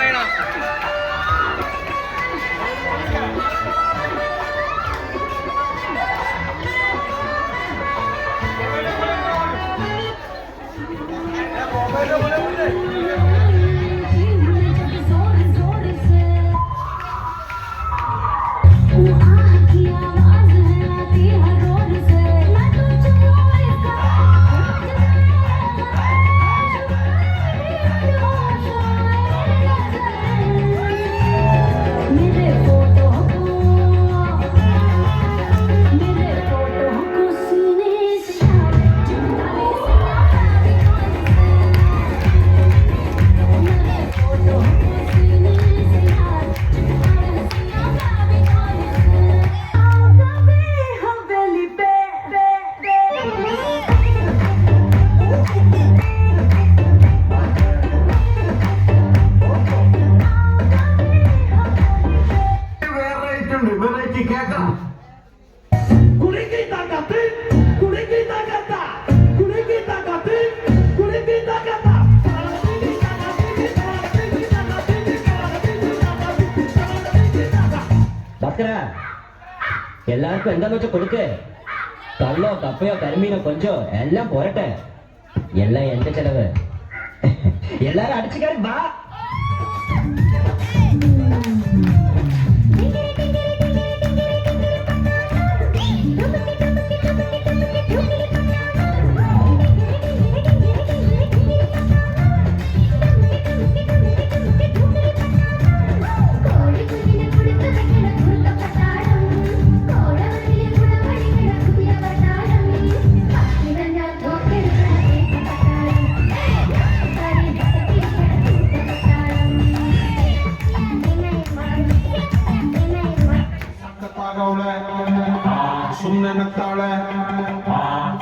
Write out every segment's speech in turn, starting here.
可以了。என்று விலைக்கு கேட்கிறான் குடிக்கை தாக்கத்து குடிக்கை தாக்கத்தா குடிக்கை தாக்கத்து குடிக்கை தாக்கத்தா எல்லாருக்கும் எந்த கொஞ்சம் கொடுக்கு? கல்லோ கப்பையோ கருமீனோ கொஞ்சம் எல்லாம் புரட்ட. எல்லாம் எந்த செலவு? எல்லாரும் அடிச்சுக்காரு வா.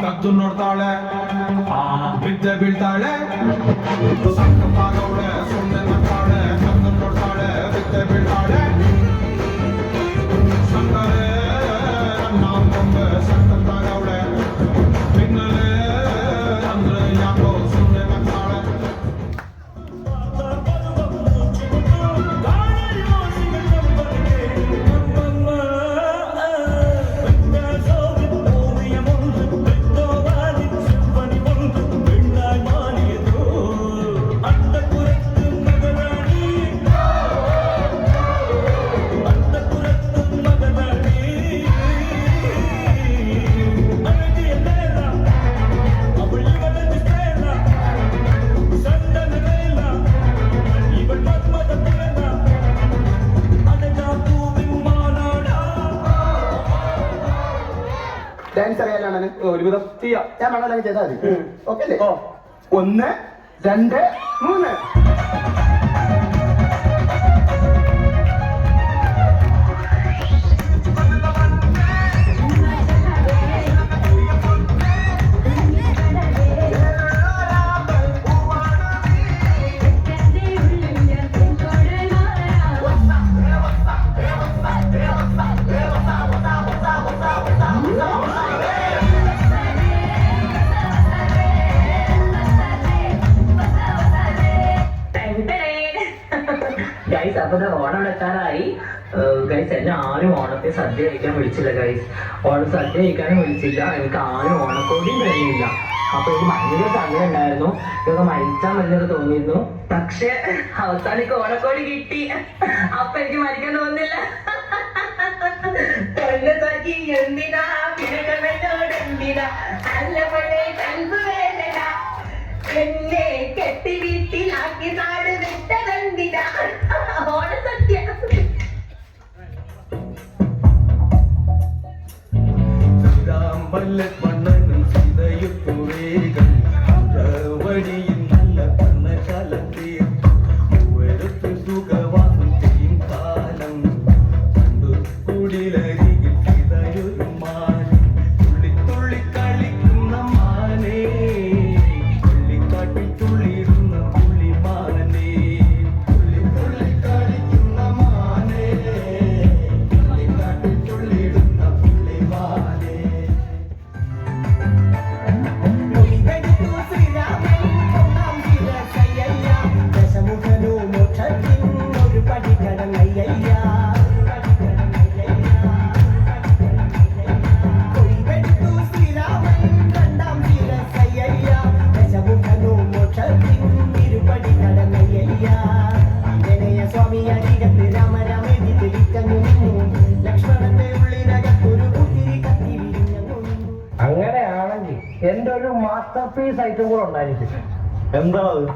ಕದ್ದು ನೋಡ್ತಾಳೆ ಬಿದ್ದೆ ಬೀಳ್ತಾಳೆ. ನಗ್ತಾಳೆ ಕದ್ದು ನೋಡ್ತಾಳೆ ಬಿದ್ದೆ ಬೀಳ್ತಾಳೆ. ഡാൻസ് അറിയാലാണ് ഒരുവിധം ചെയ്യാം. ഞാൻ വേണമെങ്കിൽ ചെയ്താൽ മതി. ഓക്കെ ഒന്ന് രണ്ട് മൂന്ന്. അപ്പൊ ഓണം എത്താറായി ഗൈസ് എന്നെ ആരും ഓണത്തെ സദ്യ കഴിക്കാൻ വിളിച്ചില്ല ഗൈസ് ഓണം സദ്യ കഴിക്കാനും വിളിച്ചില്ല. എനിക്ക് ആരും ഓണക്കോടിയും തരുന്നില്ല അപ്പൊ എനിക്ക് ഭയങ്കര സങ്കടം ഉണ്ടായിരുന്നു. ഇതൊക്കെ മരിച്ചാൽ മതിയെന്ന് തോന്നിയിരുന്നു. പക്ഷെ അവസാനം എനിക്ക് ഓണക്കോടി കിട്ടി. അപ്പൊ എനിക്ക് മരിക്കാൻ തോന്നുന്നില്ല ഒരു മാസ്റ്റർ പീസ് ഐറ്റം കൂടെ ഉണ്ടായിരിക്കും എന്താണത്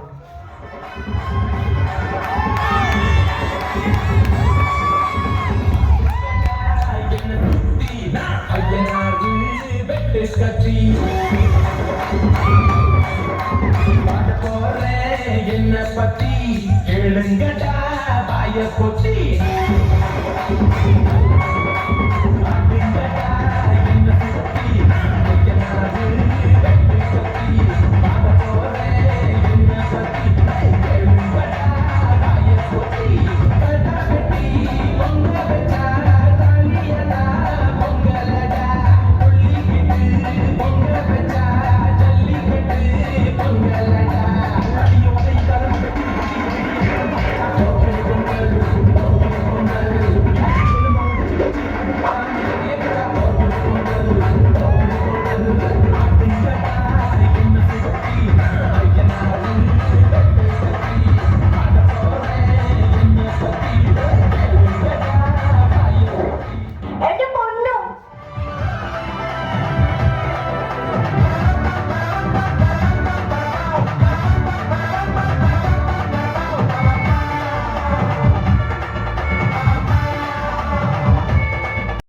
என்ன பத்தி கேளுங்கடா பாய பொத்தி